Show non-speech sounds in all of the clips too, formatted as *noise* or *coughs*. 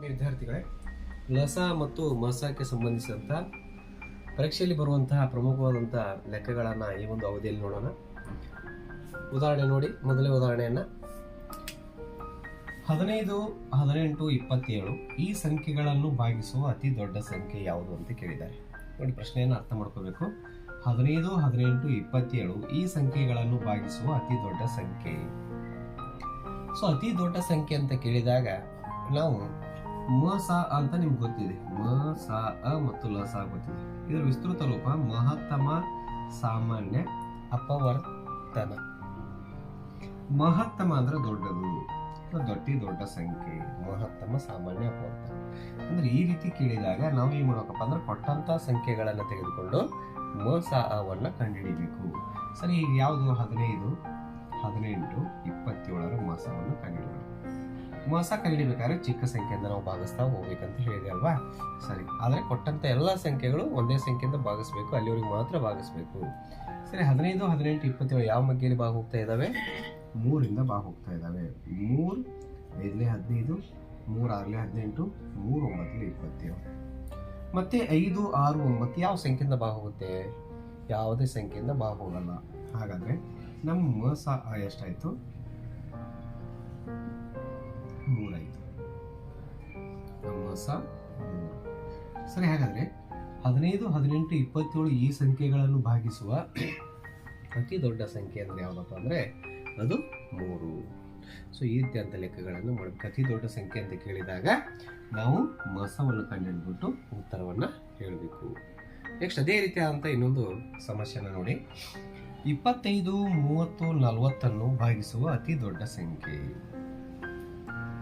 ವಿದ್ಯಾರ್ಥಿಗಳೇ, ಲಸ ಮತ್ತು ಮಸಕ್ಕೆ ಸಂಬಂಧಿಸಿದಂಥ ಪರೀಕ್ಷೆಯಲ್ಲಿ ಬರುವಂತಹ ಪ್ರಮುಖವಾದಂತಹ ಲೆಕ್ಕಗಳನ್ನು ಈ ಒಂದು ಅವಧಿಯಲ್ಲಿ ನೋಡೋಣ. ಉದಾಹರಣೆ ನೋಡಿ, ಮೊದಲೇ ಉದಾಹರಣೆಯನ್ನ. ಹದಿನೈದು, ಹದಿನೆಂಟು, ಇಪ್ಪತ್ತೇಳು ಈ ಸಂಖ್ಯೆಗಳನ್ನು ಭಾಗಿಸುವ ಅತಿ ದೊಡ್ಡ ಸಂಖ್ಯೆ ಯಾವುದು ಅಂತ ಕೇಳಿದ್ದಾರೆ. ನೋಡಿ, ಪ್ರಶ್ನೆಯನ್ನು ಅರ್ಥ ಮಾಡ್ಕೋಬೇಕು. ಹದಿನೈದು, ಹದಿನೆಂಟು, ಇಪ್ಪತ್ತೇಳು ಈ ಸಂಖ್ಯೆಗಳನ್ನು ಭಾಗಿಸುವ ಅತಿ ದೊಡ್ಡ ಸಂಖ್ಯೆ. ಸೊ, ಅತಿ ದೊಡ್ಡ ಸಂಖ್ಯೆ ಅಂತ ಕೇಳಿದಾಗ ನಾವು ಮ, ಸ ಅಂತ ನಿಮ್ಗೆ ಗೊತ್ತಿದೆ. ಮ, ಸ, ಅ ಮತ್ತು ಲ, ಸ ಗೊತ್ತಿದೆ. ಇದರ ವಿಸ್ತೃತ ರೂಪ ಮಹತ್ತಮ, ಸಾಮಾನ್ಯ, ಅಪವರ್ತನ. ಮಹತ್ತಮ ಅಂದ್ರೆ ದೊಡ್ಡದು. ದೊಡ್ಡ ದೊಡ್ಡ ಸಂಖ್ಯೆ. ಮಹತ್ತಮ, ಸಾಮಾನ್ಯ, ಅಪವರ್ತನ. ಅಂದ್ರೆ ಈ ರೀತಿ ಕೇಳಿದಾಗ ನಾವು ಏನ್ ಮಾಡ್ಬೇಕಪ್ಪ ಅಂದ್ರೆ ಕೊಟ್ಟಂತ ಸಂಖ್ಯೆಗಳನ್ನ ತೆಗೆದುಕೊಂಡು ಮ, ಸ, ಅವನ್ನ ಕಂಡುಹಿಡಿಬೇಕು. ಸರಿ, ಈಗ ಯಾವುದು? ಹದಿನೈದು. ಹದಿನೆಂಟು, ಇಪ್ಪತ್ತೇಳರ ಮಾಸವನ್ನು ಕಂಡುಹಿಡಿಯೋಣ ಮಾಸ ಹಿಡಿಬೇಕಾದ್ರೆ ಚಿಕ್ಕ ಸಂಖ್ಯೆಯಿಂದ ನಾವು ಭಾಗಿಸ್ತಾ ಹೋಗ್ಬೇಕಂತ ಹೇಳಿದೆ ಅಲ್ವಾ? ಸರಿ. ಆದರೆ ಕೊಟ್ಟಂತ ಎಲ್ಲ ಸಂಖ್ಯೆಗಳು ಒಂದೇ ಸಂಖ್ಯೆಯಿಂದ ಭಾಗಿಸ್ಬೇಕು, ಅಲ್ಲಿವರಿಗೆ ಮಾತ್ರ ಭಾಗಿಸ್ಬೇಕು. ಸರಿ, ಹದಿನೈದು, ಹದಿನೆಂಟು, ಇಪ್ಪತ್ತೇಳು ಯಾವ ಮಗ್ಗೆಯಲ್ಲಿ ಭಾಗ ಹೋಗ್ತಾ ಇದ್ದಾವೆ? ಮೂರಿಂದ ಭಾಗ ಹೋಗ್ತಾ ಇದ್ದಾವೆ. ಮೂರು, ಐದನೇ ಹದಿನೈದು, ಮೂರು ಆರನೇ ಹದಿನೆಂಟು, ಮೂರು ಒಂಬತ್ತನೇ ಇಪ್ಪತ್ತೇಳು. ಮತ್ತೆ ಐದು, ಆರು, ಒಂಬತ್ತು ಯಾವ ಸಂಖ್ಯೆಯಿಂದ ಭಾಗ ಹೋಗುತ್ತೆ ಯಾವುದೇ ಸಂಖ್ಯೆಯಿಂದ ಭಾಗ ಹೋಗಲ್ಲ ಹಾಗಾದ್ರೆ ನಮ್ಮ ಸಹ ಎಷ್ಟಾಯ್ತು? ಮೂರು ಸರಿ, ಹಾಗಾದ್ರೆ ಹದಿನೈದು, ಹದಿನೆಂಟು, ಇಪ್ಪತ್ತೇಳು ಈ ಸಂಖ್ಯೆಗಳನ್ನು ಭಾಗಿಸುವ ಅತಿ ದೊಡ್ಡ ಸಂಖ್ಯೆ ಅಂದರೆ ಯಾವುದಪ್ಪ ಅಂದರೆ ಅದು ಮೂರು. ಸೊ ಈ ರೀತಿಯಂತ ಲೆಕ್ಕಗಳನ್ನು ಮಾಡಬೇಕು. ಅತಿ ದೊಡ್ಡ ಸಂಖ್ಯೆ ಅಂತ ಕೇಳಿದಾಗ ನಾವು ಮಸವನ್ನು ಕಂಡುಹಿಡಿದ್ಬಿಟ್ಟು ಉತ್ತರವನ್ನು ಹೇಳಬೇಕು. ನೆಕ್ಸ್ಟ್ ಅದೇ ರೀತಿಯಾದಂಥ ಇನ್ನೊಂದು ಸಮಸ್ಯೆನ ನೋಡಿ. ಇಪ್ಪತ್ತೈದು, ಮೂವತ್ತು, ನಲವತ್ತನ್ನು ಭಾಗಿಸುವ ಅತಿ ದೊಡ್ಡ ಸಂಖ್ಯೆ.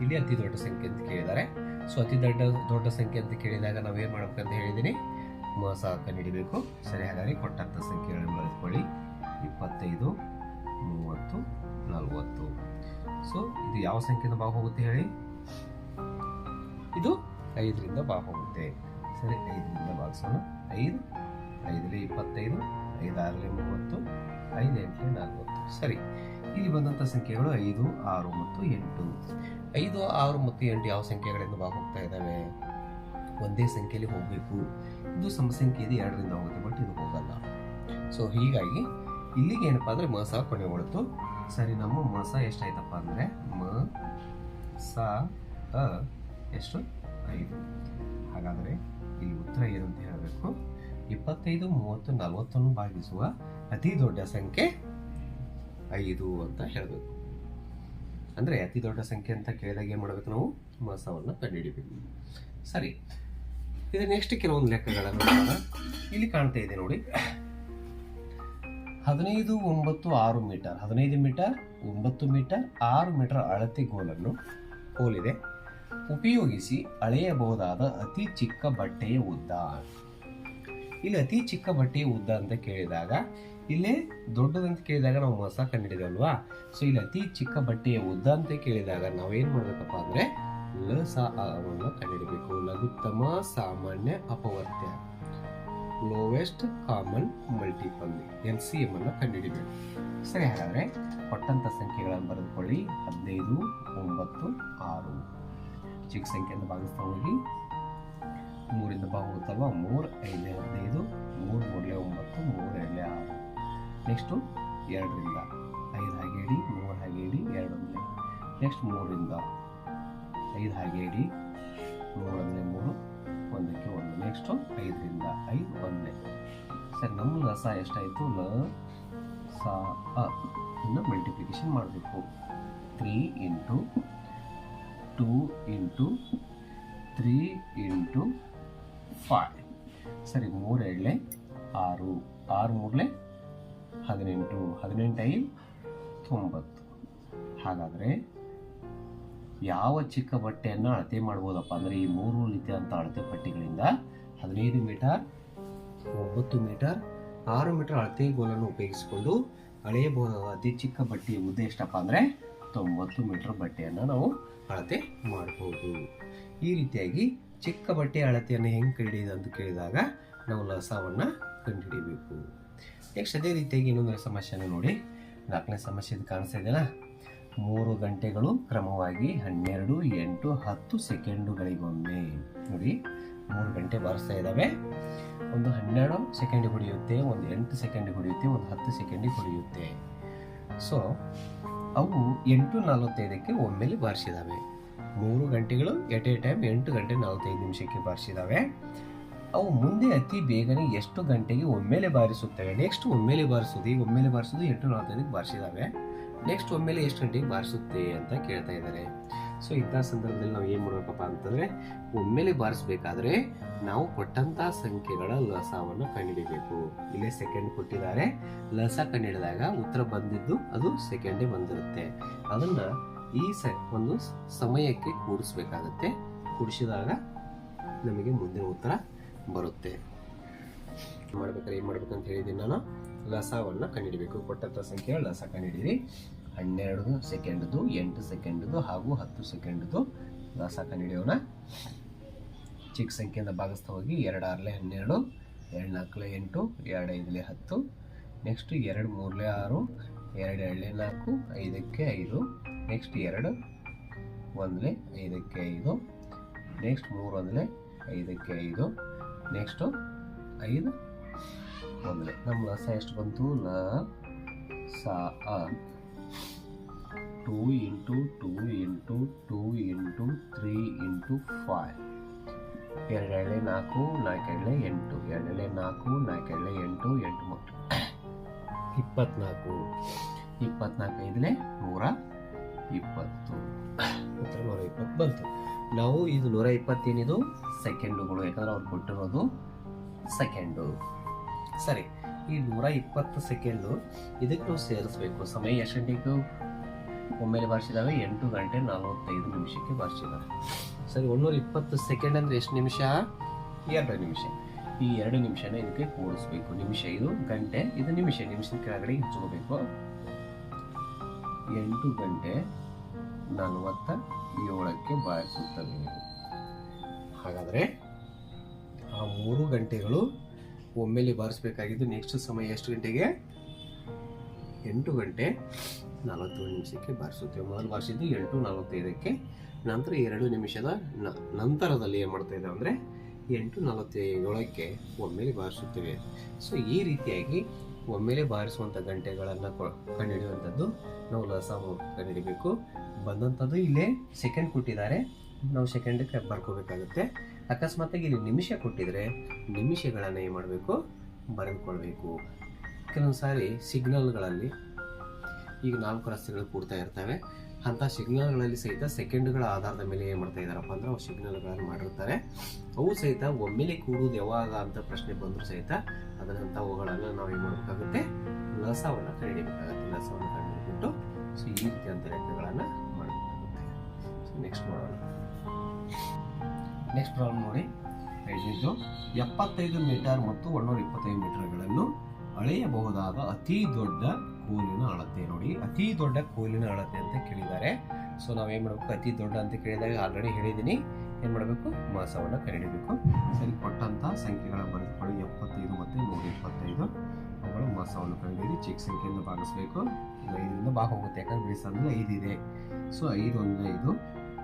ಇಲ್ಲಿ ಅತಿ ದೊಡ್ಡ ಸಂಖ್ಯೆ ಅಂತ ಕೇಳಿದ್ದಾರೆ. ಸೊ, ಅತಿ ದೊಡ್ಡ ದೊಡ್ಡ ಸಂಖ್ಯೆ ಅಂತ ಕೇಳಿದಾಗ ನಾವೇನ್ ಮಾಡ್ಬೇಕಂತ ಹೇಳಿದ್ದೀನಿ ಮೋಸ ಕಂಡುಹಿಡಿಬೇಕು ಸರಿ ಹಾಗಾಗಿ ಕೊಟ್ಟಂಥ ಸಂಖ್ಯೆಗಳನ್ನು ಬರೆದುಕೊಳ್ಳಿ. ಇಪ್ಪತ್ತೈದು, ಮೂವತ್ತು, ನಲವತ್ತು. ಸೊ, ಇದು ಯಾವ ಸಂಖ್ಯೆಯಿಂದ ಭಾಗ ಹೋಗುತ್ತೆ ಹೇಳಿ? ಇದು ಐದರಿಂದ ಭಾಗ ಹೋಗುತ್ತೆ. ಸರಿ, ಐದರಿಂದ ಭಾಗಿಸೋಣ. ಐದು ಐದರಲ್ಲಿ ಇಪ್ಪತ್ತೈದು ಐದಾರಲ್ಲಿ ಮೂವತ್ತು ಐದು ಎಂಟರಲ್ಲಿ ನಲವತ್ತು. ಸರಿ. ಇಲ್ಲಿ ಬಂದಂಥ ಸಂಖ್ಯೆಗಳು ಐದು, ಆರು ಮತ್ತು ಎಂಟು. ಐದು, ಆರು ಮತ್ತು ಎಂಟು ಯಾವ ಸಂಖ್ಯೆಗಳಿಂದ ಹೋಗ್ತಾ ಇದ್ದಾವೆ? ಒಂದೇ ಸಂಖ್ಯೆಯಲ್ಲಿ ಹೋಗಬೇಕು. ಇದು ಸಮ ಸಂಖ್ಯೆ ಇದೆ ಎರಡರಿಂದ ಹೋಗುತ್ತೆ, ಬಟ್ ಇದು ಹೋಗಲ್ಲ. ಸೊ ಹೀಗಾಗಿ ಇಲ್ಲಿಗೆ ಏನಪ್ಪಾ ಅಂದ್ರೆ ಮಸ ಕೊನೆಗೊಳ್ತು ಸರಿ, ನಮ್ಮ ಮಸ ಎಷ್ಟಾಯ್ತಪ್ಪ ಅಂದರೆ ಮ ಸ ಅ ಎಷ್ಟು? ಐದು. ಹಾಗಾದರೆ ಇಲ್ಲಿ ಉತ್ತರ ಏನು ಅಂತ ಹೇಳಬೇಕು? ಇಪ್ಪತ್ತೈದು, ಮೂವತ್ತು, ನಲವತ್ತನ್ನು ಭಾಗಿಸುವ ಅತಿ ದೊಡ್ಡ ಸಂಖ್ಯೆ ಐದು ಅಂತ ಹೇಳಬೇಕು. ಅಂದ್ರೆ ಅತಿ ದೊಡ್ಡ ಸಂಖ್ಯೆ ಅಂತ ಕೇಳಿದಾಗ ಏನು ಮಾಡಬೇಕು ನಾವು? ಮಾಸವನ್ನು ಕಂಡುಹಿಡಿಬೇಕು. ಸರಿ. ಇದು ನೆಕ್ಸ್ಟ್ ಕೆಲವೊಂದು ಲೆಕ್ಕಗಳನ್ನು ಇಲ್ಲಿ ಕಾಣ್ತಾ ಇದೆ ನೋಡಿ. ಹದಿನೈದು, ಒಂಬತ್ತು, ಆರು ಮೀಟರ್. ಹದಿನೈದು ಮೀಟರ್, ಒಂಬತ್ತು ಮೀಟರ್, ಆರು ಮೀಟರ್ ಅಳತೆ ಗೋಲನ್ನು ಹೋಲಿದೆ. ಉಪಯೋಗಿಸಿ ಅಳೆಯಬಹುದಾದ ಅತಿ ಚಿಕ್ಕ ಬಟ್ಟೆಯ ಉದ್ದ. ಇಲ್ಲಿ ಅತಿ ಚಿಕ್ಕ ಬಟ್ಟೆ ಉದ್ದ ಅಂತ ಕೇಳಿದಾಗ, ಇಲ್ಲೇ ದೊಡ್ಡದಂತ ಕೇಳಿದಾಗ ನಾವು ಮಸ ಕಂಡಿಡಿದಲ್ವಾ ಸೊ ಇಲ್ಲಿ ಅತಿ ಚಿಕ್ಕ ಬಟ್ಟೆಯ ಉದ್ದ ಅಂತ ಕೇಳಿದಾಗ ನಾವೇನು ಮಾಡಬೇಕಪ್ಪ ಅಂದ್ರೆ ಲ ಸ ಅವನ್ನು ಕಂಡುಹಿಡಬೇಕು ಲಘುತ್ತಮ, ಸಾಮಾನ್ಯ, ಅಪವರ್ತ್ಯ. Lowest common multiple L C M ಅನ್ನು ಕಂಡುಹಿಡಿಬೇಕು ಸರಿ, ಹಾಗಾದ್ರೆ ಕೊಟ್ಟಂತ ಸಂಖ್ಯೆಗಳನ್ನು ಬರೆದುಕೊಳ್ಳಿ. ಹದಿನೈದು, ಒಂಬತ್ತು, ಆರು. ಚಿಕ್ಕ ಸಂಖ್ಯೆಯನ್ನು ಭಾಗಿಸ್ತಾ ಹೋಗಿ. ಮೂರಿಂದ ಭಾಗ ಹೋಗುತ್ತಲ್ವಾ ಮೂರು ಐದು ಹದಿನೈದು, ಮೂರು ಮೂರಲೆ ಒಂಬತ್ತು, ಮೂರು ಎರಡಲೆ ಆರು. ನೆಕ್ಸ್ಟು ಎರಡರಿಂದ ಐದು ಹಾಗೆ ಇಡಿ ಮೂರು ಹಾಗೆ ಇಡಿ ಎರಡೊಂದನೇ ನೆಕ್ಸ್ಟ್ ಮೂರರಿಂದ ಐದು ಹಾಗೆ ಇಡಿ ಮೂರೊಂದನೇ ಮೂರು, ಒಂದಕ್ಕೆ ಒಂದು. ನೆಕ್ಸ್ಟು ಐದರಿಂದ ಐದು ಒಂದನೇ ಸರ್, ನಮ್ಮ ರಸ ಎಷ್ಟಾಯಿತು? ಲ, ಸ ಅನ್ನು ಮಲ್ಟಿಪ್ಲಿಕೇಶನ್ ಮಾಡಬೇಕು. Three into two into three into five ಸರಿ ಮೂರು ಎರಡಲೆ ಆರು ಆರು ಮೂರಲೆ, ಹದಿನೆಂಟು ಹದಿನೆಂಟು ತೊಂಬತ್ತು. ಹಾಗಾದರೆ ಯಾವ ಚಿಕ್ಕ ಬಟ್ಟೆಯನ್ನು ಅಳತೆ ಮಾಡ್ಬೋದಪ್ಪ? ಅಂದರೆ ಈ ಮೂರು ರೀತಿಯಾದಂಥ ಅಳತೆ ಪಟ್ಟಿಗಳಿಂದ ಹದಿನೈದು ಮೀಟರ್, ಒಂಬತ್ತು ಮೀಟರ್, ಆರು ಮೀಟರ್ ಅಳತೆ ಗೋಲನ್ನು ಉಪಯೋಗಿಸಿಕೊಂಡು ಅಳೆಯಬಹುದಾದ ಅತಿ ಚಿಕ್ಕ ಬಟ್ಟೆಯ ಉದ್ದ ಎಷ್ಟಪ್ಪ ಅಂದರೆ ತೊಂಬತ್ತು ಮೀಟರ್ ಬಟ್ಟೆಯನ್ನು ನಾವು ಅಳತೆ ಮಾಡಬಹುದು ಈ ರೀತಿಯಾಗಿ ಚಿಕ್ಕ ಬಟ್ಟೆ ಅಳತೆಯನ್ನು ಹೆಂಗೆ ಕಂಡುಹಿಡಿಯೋದು ಅಂತ ಕೇಳಿದಾಗ ನಾವು ಲಸವನ್ನು ಕಂಡುಹಿಡಿಬೇಕು. ನೆಕ್ಸ್ಟ್ ಅದೇ ರೀತಿಯಾಗಿ ಇನ್ನೊಂದು ಸಮಸ್ಯೆನ ನೋಡಿ. ನಾಲ್ಕನೇ ಸಮಸ್ಯೆ ಇದು ಕಾಣಿಸ್ತಾ ಇದೆಯಲ್ಲ? ಮೂರು ಗಂಟೆಗಳು ಕ್ರಮವಾಗಿ ಹನ್ನೆರಡು, ಎಂಟು, ಹತ್ತು ಸೆಕೆಂಡುಗಳಿಗೊಮ್ಮೆ. ನೋಡಿ, ಮೂರು ಗಂಟೆ ಬಾರಿಸ್ತಾ ಇದ್ದಾವೆ. ಒಂದು ಹನ್ನೆರಡು ಸೆಕೆಂಡ್ ಹೊಡೆಯುತ್ತೆ, ಒಂದು ಎಂಟು ಸೆಕೆಂಡ್ ಹೊಡೆಯುತ್ತೆ, ಒಂದು ಹತ್ತು ಸೆಕೆಂಡಿಗೆ ಹೊಡೆಯುತ್ತೆ. ಸೊ, ಅವು ಎಂಟು ನಲವತ್ತೈದಕ್ಕೆ ಒಮ್ಮೆಲೆ ಬಾರಿಸಿದಾವೆ ಮೂರು ಗಂಟೆಗಳು ಎಟ್ ಎ ಟೈಮ್ ಎಂಟು ಗಂಟೆ ನಲವತ್ತೈದು ನಿಮಿಷಕ್ಕೆ ಬಾರಿಸಿದಾವೆ ಅವು ಮುಂದೆ ಅತಿ ಬೇಗನೆ ಎಷ್ಟು ಗಂಟೆಗೆ ಒಮ್ಮೆಲೆ ಬಾರಿಸುತ್ತವೆ? ನೆಕ್ಸ್ಟ್ ಒಮ್ಮೆಲೆ ಬಾರಿಸೋದು ಈಗ ಒಮ್ಮೆಲೆ ಬಾರಿಸೋದು ಎಂಟು ನಲವತ್ತೈದಕ್ಕೆ ಬಾರಿಸಿದಾವೆ ನೆಕ್ಸ್ಟ್ ಒಮ್ಮೆಲೆ ಎಷ್ಟು ಗಂಟೆಗೆ ಬಾರಿಸುತ್ತೆ ಅಂತ ಕೇಳ್ತಾ ಇದ್ದಾರೆ. ಸೊ ಇಂಥ ಸಂದರ್ಭದಲ್ಲಿ ನಾವು ಏನು ಮಾಡಬೇಕಪ್ಪ ಅಂತಂದರೆ, ಒಮ್ಮೆಲೆ ಬಾರಿಸಬೇಕಾದ್ರೆ ನಾವು ಕೊಟ್ಟಂಥ ಸಂಖ್ಯೆಗಳ ಲಸವನ್ನು ಕಂಡುಹಿಡಿಬೇಕು. ಇಲ್ಲೇ ಸೆಕೆಂಡ್ ಕೊಟ್ಟಿದ್ದಾರೆ. ಲಸ ಕಂಡುಹಿಡಿದಾಗ ಉತ್ತರ ಬಂದಿದ್ದು ಅದು ಸೆಕೆಂಡೇ ಬಂದಿರುತ್ತೆ. ಅದನ್ನ ಈ ಸ ಒಂದು ಸಮಯಕ್ಕೆ ಕೂಡಿಸ್ಬೇಕಾಗತ್ತೆ. ಕೂಡಿಸಿದಾಗ ನಮಗೆ ಮುಂದಿನ ಉತ್ತರ ಬರುತ್ತೆ. ಮಾಡ್ಬೇಕಾದ್ರೆ ಏನು ಮಾಡ್ಬೇಕಂತ ಹೇಳಿದ್ದೀನಿ ನಾನು? ಲಸವನ್ನು ಕಂಡುಹಿಡಬೇಕು ಕೊಟ್ಟಂಥ ಸಂಖ್ಯೆಯ ಲಸ ಕಂಡುಹಿಡಿರಿ ಹನ್ನೆರಡು ಸೆಕೆಂಡ್ದು, ಎಂಟು ಸೆಕೆಂಡ್ದು ಹಾಗೂ ಹತ್ತು ಸೆಕೆಂಡ್ದು ಲಸ ಕಂಡುಹಿಡಿಯೋಣ ಚಿಕ್ಕ ಸಂಖ್ಯೆಯಿಂದ ಭಾಗಿಸ್ತಾ ಹೋಗಿ ಎರಡು ಆರಲೆ ಹನ್ನೆರಡು ಎರಡು ನಾಲ್ಕಲೆ ಎಂಟು ಎರಡು ಐದಲೆ ಹತ್ತು. ನೆಕ್ಸ್ಟ್ ಎರಡು ಮೂರಲೆ ಆರು ಎರಡು ಎರಡಲೆ ನಾಲ್ಕು, ಐದಕ್ಕೆ ಐದು. ನೆಕ್ಸ್ಟ್ ಎರಡು ಒಂದಲೆ ಐದಕ್ಕೆ ಐದು. ನೆಕ್ಸ್ಟ್ ಮೂರು ಒಂದಲೆ ಐದಕ್ಕೆ ಐದು. ನೆಕ್ಸ್ಟು ಐದು ಒಂದಲೆ ನಮ್ಮ ಲಸ ಎಷ್ಟು ಬಂತು? ಲ ಸಾ two into two into two into three into five. ಎರಡೆಳೆ ನಾಲ್ಕು ನಾಲ್ಕೆರಡಲೆ ಎಂಟು. ಎರಡೆಳೆ ನಾಲ್ಕು ನಾಲ್ಕೆರಡಲೆ ಎಂಟು ಎಂಟು ಮೂರು *coughs* ಇಪ್ಪತ್ನಾಲ್ಕು. ಇಪ್ಪತ್ನಾಲ್ಕು ಐದಲೆ ನೂರ ಇಪ್ಪತ್ತು. ನಂತರ ನೂರ ಇಪ್ಪತ್ತು. ಬಂತು. ನಾವು ಇದು ನೂರ ಇಪ್ಪತ್ತೇನಿದು? ಸೆಕೆಂಡುಗಳು ಯಾಕಂದ್ರೆ ಅವ್ರು ಕೊಟ್ಟಿರೋದು ಸೆಕೆಂಡು ಸರಿ. ಈ ನೂರ ಇಪ್ಪತ್ತು ಸೆಕೆಂಡು ಇದಕ್ಕೆ ನಾವು ಸೇರಿಸ್ಬೇಕು. ಸಮಯ ಎಷ್ಟು ಗಂಟೆಗೆ ಒಮ್ಮೆಲೆ ಬಾರಿಸಿದಾವೆ ಎಂಟು ಗಂಟೆ ನಲವತ್ತೈದು ನಿಮಿಷಕ್ಕೆ ಬಾರಿಸಿದ್ದಾರೆ ಸರಿ ಒಂದೂರ ಇಪ್ಪತ್ತು ಸೆಕೆಂಡ್ ಅಂದ್ರೆ ಎಷ್ಟು ನಿಮಿಷ? ಎರಡು ನಿಮಿಷ. ಈ ಎರಡು ನಿಮಿಷನ ಇದಕ್ಕೆ ಕೂಡಿಸ್ಬೇಕು. ನಿಮಿಷ ಇದು ಗಂಟೆ, ಇದು ನಿಮಿಷ. ನಿಮಿಷದ ಕೆಳಗಡೆ ಹಚ್ಕೋಬೇಕು ಎಂಟು ಗಂಟೆ ನಲವತ್ತ ಏಳಕ್ಕೆ ಬಾರಿಸುತ್ತವೆ ಹಾಗಾದರೆ ಆ ಮೂರು ಗಂಟೆಗಳು ಒಮ್ಮೆಲೆ ಬಾರಿಸಬೇಕಾಗಿದ್ದು ನೆಕ್ಸ್ಟ್ ಸಮಯ ಎಷ್ಟು ಗಂಟೆಗೆ? ಎಂಟು ಗಂಟೆ ನಲವತ್ತೇಳು ನಿಮಿಷಕ್ಕೆ ಬಾರಿಸುತ್ತೇವೆ. ಮೊದಲು ಬಾರಿಸಿದ್ದು ಎಂಟು ನಲವತ್ತೈದಕ್ಕೆ, ನಂತರ ಎರಡು ನಿಮಿಷದ ನಂತರದಲ್ಲಿ ಏನು ಮಾಡ್ತಾ ಇದ್ದಾವೆ ಅಂದರೆ ಎಂಟು ನಲವತ್ತೇಳಕ್ಕೆ ಒಮ್ಮೆಲೆ ಬಾರಿಸುತ್ತೇವೆ. ಸೊ ಈ ರೀತಿಯಾಗಿ ಒಮ್ಮೆಲೆ ಬಾರಿಸುವಂಥ ಗಂಟೆಗಳನ್ನು ಕಂಡುಹಿಡಿಯುವಂಥದ್ದು ನಾವು ಲಸಾಮು ಕಂಡುಹಿಡಿಬೇಕು. ಬಂದಂಥದ್ದು ಇಲ್ಲೇ ಸೆಕೆಂಡ್ ಕೊಟ್ಟಿದ್ದಾರೆ. ನಾವು ಸೆಕೆಂಡಕ್ಕೆ ಬರ್ಕೋಬೇಕಾಗುತ್ತೆ. ಅಕಸ್ಮಾತಾಗಿ ಇಲ್ಲಿ ನಿಮಿಷ ಕೊಟ್ಟಿದ್ರೆ ನಿಮಿಷಗಳನ್ನು ಏನು ಮಾಡಬೇಕು? ಬರೆದುಕೊಳ್ಬೇಕು. ಕೆಲವೊಂದು ಸಾರಿ ಸಿಗ್ನಲ್ಗಳಲ್ಲಿ ಈಗ ನಾಲ್ಕು ರಸ್ತೆಗಳು ಕೂಡ್ತಾ ಇರ್ತವೆ. ಅಂಥ ಸಿಗ್ನಲ್ಗಳಲ್ಲಿ ಸಹಿತ ಸೆಕೆಂಡ್ಗಳ ಆಧಾರದ ಮೇಲೆ ಏನು ಮಾಡ್ತಾ ಇದ್ದಾರಪ್ಪ ಅಂದ್ರೆ ಅವು ಸಿಗ್ನಲ್ಗಳನ್ನು ಮಾಡಿರ್ತಾರೆ ಅವು ಸಹಿತ ಒಮ್ಮೆಲೆ ಕೂಡುವುದು ಯಾವಾಗ ಅಂತ ಪ್ರಶ್ನೆ ಬಂದರೂ ಸಹಿತ ಅದನ್ನಂಥವುಗಳನ್ನು ನಾವು ಏನು ಮಾಡಬೇಕಾಗುತ್ತೆ? ಲಸವನ್ನು ಕಂಡುಹಿಡಿಬೇಕಾಗುತ್ತೆ ಲಸವನ್ನು ಕಂಡುಹಿಡಿದ್ಬಿಟ್ಟು ಸೊ ಈ ಅಂತ ಲೆಕ್ಕಗಳನ್ನು ಮಾಡಬೇಕಾಗುತ್ತೆ. ಸೊ ನೆಕ್ಸ್ಟ್ ನೋಡೋಣ. ನೆಕ್ಸ್ಟ್ ಪ್ರಾಬ್ಲಮ್ ನೋಡಿ. ಎಪ್ಪತ್ತೈದು ಮೀಟರ್ ಮತ್ತು ಒಂದೂರ ಇಪ್ಪತ್ತೈದು ಮೀಟರ್ಗಳನ್ನು ಅಳೆಯಬಹುದಾದ ಅತಿ ದೊಡ್ಡ ಕೋಲಿನ ಅಳತೆ ನೋಡಿ. ಅತಿ ದೊಡ್ಡ ಕೋಲಿನ ಅಳತೆ ಅಂತ ಕೇಳಿದ್ದಾರೆ. ಸೊ ನಾವೇನ್ ಮಾಡಬೇಕು? ಅತಿ ದೊಡ್ಡ ಅಂತ ಕೇಳಿದಾಗ ಆಲ್ರೆಡಿ ಹೇಳಿದ್ದೀನಿ. ಏನು ಮಾಡಬೇಕು? ಮಾಸವನ್ನು ಕಂಡುಹಿಡಬೇಕು ಸರಿ, ಕೊಟ್ಟಂತ ಸಂಖ್ಯೆಗಳ ಬರೆದುಕೊಳ್ಳಿ. ಎಪ್ಪತ್ತೈದು ಮತ್ತು ನೂರ ಇಪ್ಪತ್ತೈದು ಅವುಗಳು ಮಾಸವನ್ನು ಕಂಡುಹಿಡಿದು ಚಿಕ್ಕ ಸಂಖ್ಯೆಯಿಂದ ಭಾಗಿಸ್ಬೇಕು. ಐದರಿಂದ ಭಾಗ ಹೋಗುತ್ತೆ. ಯಾಕಂದ್ರೆ ಬಿಡಿಸಂದ್ರೆ ಐದಿದೆ ಸೊ ಐದು ಒಂದು ಐದು.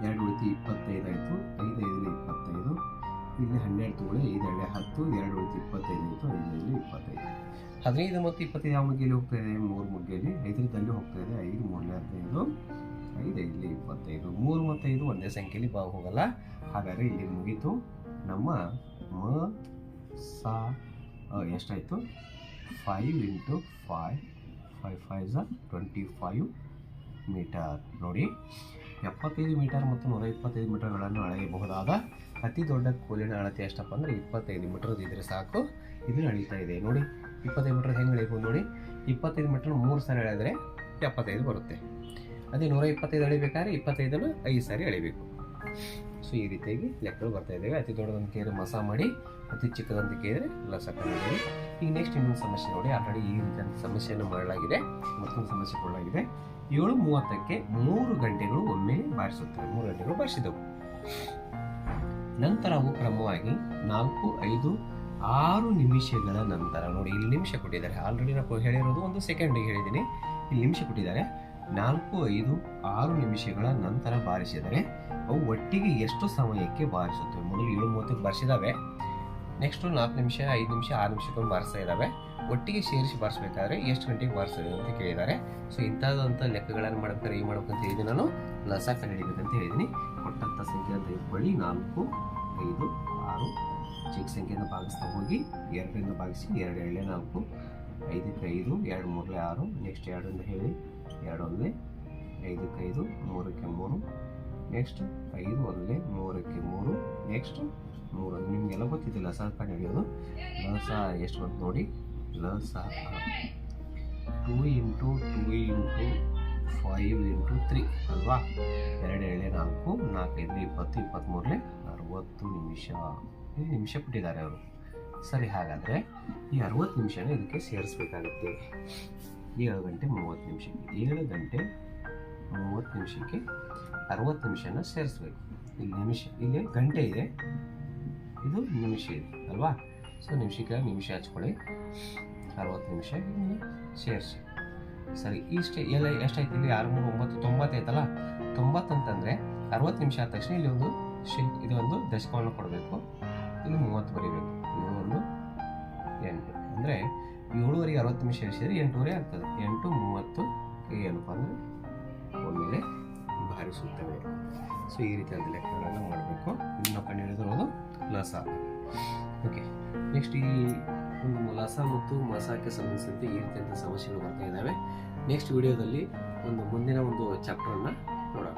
ಎರಡು ಉಳಿತು ಇಪ್ಪತ್ತೈದು ಆಯಿತು. ಐದು ಐದು ಇಪ್ಪತ್ತೈದು. ಇಲ್ಲಿ ಹನ್ನೆರಡು ತಗೊಳ್ಳಿ ಐದು ಎರಡೇ ಹತ್ತು, ಎರಡು ಉಳಿತಿ ಇಪ್ಪತ್ತೈದು ಆಯಿತು ಐದು ಐದು ಇಪ್ಪತ್ತೈದು. ಹದಿನೈದು ಮತ್ತು ಇಪ್ಪತ್ತೈದು ಯಾವ ಮುಗ್ಗೆಯಲ್ಲಿ ಹೋಗ್ತಾ ಇದೆ? ಮೂರು ಮುಗ್ಗೆಯಲ್ಲಿ ಐದರದಲ್ಲಿ ಹೋಗ್ತಾ ಇದೆ. ಐದು ಮೂರನೇ ಹದಿನೈದು, ಐದು ಐದಲಿ ಇಪ್ಪತ್ತೈದು. ಮೂರು ಮತ್ತು ಐದು ಒಂದೇ ಸಂಖ್ಯೆಯಲ್ಲಿ ಭಾಗ ಹೋಗಲ್ಲ. ಹಾಗಾದರೆ ಇಲ್ಲಿ ಮುಗೀತು. ನಮ್ಮ ಮ, ಸಾ ಎಷ್ಟಾಯಿತು? Five into five five five ಝ twenty five metre. ನೋಡಿ. ಎಪ್ಪತ್ತೈದು ಮೀಟರ್ ಮತ್ತು ನೂರ ಇಪ್ಪತ್ತೈದು ಮೀಟರ್ಗಳನ್ನು ಅಳೆಯಬಹುದಾದ ಅತಿ ದೊಡ್ಡ ಕೋಲಿನ ಅಳತೆ ಎಷ್ಟಪ್ಪ ಅಂದರೆ ಇಪ್ಪತ್ತೈದು ಮೀಟರ್ ಇದ್ದರೆ ಸಾಕು. ಇದನ್ನು ಅಳೀತಾ ಇದೆ. ನೋಡಿ, ಇಪ್ಪತ್ತೈದು ಮೀಟರ್ ಹೆಂಗೆ ಅಳಿಬೋದು ನೋಡಿ. ಇಪ್ಪತ್ತೈದು ಮೀಟರ್ ಮೂರು ಸಾರಿ ಎಳೆದ್ರೆ ಎಪ್ಪತ್ತೈದು ಬರುತ್ತೆ. ಅದೇ ನೂರ ಇಪ್ಪತ್ತೈದು ಅಳಿಬೇಕಾದ್ರೆ ಇಪ್ಪತ್ತೈದನ್ನು ಐದು ಸಾರಿ ಅಳಿಬೇಕು. ಸೊ ಈ ರೀತಿಯಾಗಿ ಲೆಕ್ಕಗಳು ಬರ್ತಾ ಇದ್ದಾವೆ. ಅತಿ ದೊಡ್ಡದಂತ ಕೇಳಿದ್ರೆ ಮಸ ಮಾಡಿ, ಅತಿ ಚಿಕ್ಕದಂತ ಕೇಳಿದ್ರೆ ಲಸಕ ಕಂಡಿದ್ದೀವಿ ಈಗ ನೆಕ್ಸ್ಟ್ ಇನ್ನೊಂದು ಸಮಸ್ಯೆ ನೋಡಿ. ಆಲ್ರೆಡಿ ಈ ರೀತಿಯ ಸಮಸ್ಯೆಯನ್ನು ಮಾಡಲಾಗಿದೆ. ಮತ್ತೊಂದು ಸಮಸ್ಯೆ ಕೊಡಲಾಗಿದೆ. ಏಳು ಮೂವತ್ತಕ್ಕೆ ಮೂರು ಗಂಟೆಗಳು ಒಮ್ಮೆ ಬಾರಿಸುತ್ತವೆ ಮೂರು ಗಂಟೆಗಳು ಬಾರಿಸಿದವು. ನಂತರ ಅವು ಕ್ರಮವಾಗಿ ನಾಲ್ಕು, ಐದು, ಆರು ನಿಮಿಷಗಳ ನಂತರ ನೋಡಿ, ಇಲ್ಲಿ ನಿಮಿಷ ಕೊಟ್ಟಿದ್ದಾರೆ. ಆಲ್ರೆಡಿ ನಾವು ಹೇಳಿರೋದು ಒಂದು ಸೆಕೆಂಡಿಗೆ ಹೇಳಿದ್ದೀನಿ. ಇಲ್ಲಿ ನಿಮಿಷ ಕೊಟ್ಟಿದ್ದಾರೆ. ನಾಲ್ಕು, ಐದು, ಆರು ನಿಮಿಷಗಳ ನಂತರ ಬಾರಿಸಿದರೆ ಅವು ಒಟ್ಟಿಗೆ ಎಷ್ಟು ಸಮಯಕ್ಕೆ ಬಾರಿಸುತ್ತವೆ? ಮೊದಲು ಏಳು ಮೂವತ್ತಕ್ಕೆ ಬಾರಿಸಿದಾವೆ ನೆಕ್ಸ್ಟು ನಾಲ್ಕು ನಿಮಿಷ, ಐದು ನಿಮಿಷ, ಆರು ನಿಮಿಷಕ್ಕೊಮ್ಮೆ ಬಾರಿಸ್ತಾ ಇದ್ದಾವೆ ಒಟ್ಟಿಗೆ ಸೇರಿಸಿ ಬಾರಿಸ್ಬೇಕಾದ್ರೆ ಎಷ್ಟು ಗಂಟೆಗೆ ಬಾರಿಸ್ತದೆ ಅಂತ ಕೇಳಿದ್ದಾರೆ. ಸೊ ಇಂಥದ್ದಂಥ ಲೆಕ್ಕಗಳನ್ನು ಮಾಡ್ಬೇಕಾದ್ರೆ ಏನು ಅಂತ ಹೇಳಿದ್ದೀನಿ ನಾನು. ಲಸ ಕಂಡುಹಿಡಿಬೇಕಂತ ಹೇಳಿದ್ದೀನಿ. ಕೊಟ್ಟಂಥ ಸಂಖ್ಯೆ ಅಂತ ಇಟ್ಕೊಳ್ಳಿ ನಾಲ್ಕು, ಐದು, ಆರು ಚಿಕ್ಕ ಸಂಖ್ಯೆಯನ್ನು ಭಾಗಿಸ್ತಾ ಹೋಗಿ ಎರಡರಿಂದ ಭಾಗಿಸಿ, ಎರಡು ಎರಡೇ ನಾಲ್ಕು, ಐದಕ್ಕೆ ಐದು, ಎರಡು ಮೂರಲೆ ಆರು ನೆಕ್ಸ್ಟ್ ಎರಡರಿಂದ ಹೇಳಿ, ಎರಡು, ಒಂದೇ, ಐದಕ್ಕೆ ಐದು, ಮೂರಕ್ಕೆ ಮೂರು ನೆಕ್ಸ್ಟ್ ಐದು, ಒಂದೇ, ಮೂರಕ್ಕೆ ಮೂರು ನೆಕ್ಸ್ಟ್ ಮೂರು. ನಿಮಗೆಲ್ಲ ಗೊತ್ತಿದ್ದಿಲ್ಲ ಸಹ ಕಂಡು ಹಿಡಿಯೋದು. ಲಸ ಎಷ್ಟು ಬಂತು ನೋಡಿ. ಲಸ two into two into five into three ಅಲ್ವಾ? ಎರಡು ಏಳೆ ನಾಲ್ಕು, ನಾಲ್ಕೈದು ಇಪ್ಪತ್ತು ಇಪ್ಪತ್ತ್ಮೂರಲೇ ಅರವತ್ತು ನಿಮಿಷ. ನಿಮಿಷ ಕೊಟ್ಟಿದ್ದಾರೆ ಅವರು. ಸರಿ, ಹಾಗಾದರೆ ಈ ಅರವತ್ತು ನಿಮಿಷನ ಇದಕ್ಕೆ ಸೇರಿಸ್ಬೇಕಾಗುತ್ತೆ. ಏಳು ಗಂಟೆ ಮೂವತ್ತು ನಿಮಿಷಕ್ಕೆ. ಏಳು ಗಂಟೆ ಮೂವತ್ತು ನಿಮಿಷಕ್ಕೆ ಅರವತ್ತು ನಿಮಿಷನ ಸೇರಿಸ್ಬೇಕು. ಇಲ್ಲಿ ನಿಮಿಷ, ಇಲ್ಲಿ ಗಂಟೆ ಇದೆ. ಇದು ನಿಮಿಷ ಇದೆ, ಅಲ್ವಾ? ಸೊ ನಿಮಿಷಕ್ಕೆ ನಿಮಿಷ ಹಚ್ಕೊಳ್ಳಿ. ಅರವತ್ತು ನಿಮಿಷ ಸೇರಿಸಿ. ಸರಿ, ಇಷ್ಟೇ, ಎಲ್ಲ ಎಷ್ಟಾಯ್ತು ಇಲ್ಲಿ? ಆರು, ಮೂರು, ಒಂಬತ್ತು ತೊಂಬತ್ತೈತಲ್ಲ ತೊಂಬತ್ತು ಅಂತಂದರೆ ಅರವತ್ತು ನಿಮಿಷ ಆದ ತಕ್ಷಣ ಇಲ್ಲಿ ಒಂದು ಶಿಲ್ ಇದು ಒಂದು ದಶಕವನ್ನು ಕೊಡಬೇಕು. ಇಲ್ಲಿ ಮೂವತ್ತು ಬರೀಬೇಕು. ಇದು ಎಂಟು. ಅಂದರೆ ಏಳುವರೆಗೆ ಅರವತ್ತು ನಿಮಿಷ ಇಳಿಸಿದರೆ ಎಂಟೂವರೆ ಆಗ್ತದೆ. ಎಂಟು, ಮೂವತ್ತು, ಏನಪ್ಪ ಅಂದರೆ ಒಮ್ಮೆಲೆ ಭಾರಿಸುತ್ತವೆ ಸೊ ಈ ರೀತಿಯಾದ ಲೆಕ್ಕಗಳನ್ನು ಮಾಡಬೇಕು. ಇನ್ನು ನಾವು ಕಂಡುಹಿಡಿದಿರೋದು ಲಸ ಓಕೆ ನೆಕ್ಸ್ಟ್ ಈ ಒಂದು ಲಸ ಮತ್ತು ಮಸಾಕ್ಕೆ ಸಂಬಂಧಿಸಿದಂತೆ ಈ ರೀತಿಯಾದ ಸಮಸ್ಯೆಗಳು ಬರ್ತಾ ಇದ್ದಾವೆ. ನೆಕ್ಸ್ಟ್ ವಿಡಿಯೋದಲ್ಲಿ ಒಂದು ಮುಂದಿನ ಒಂದು ಚಾಪ್ಟರನ್ನು ನೋಡೋಣ.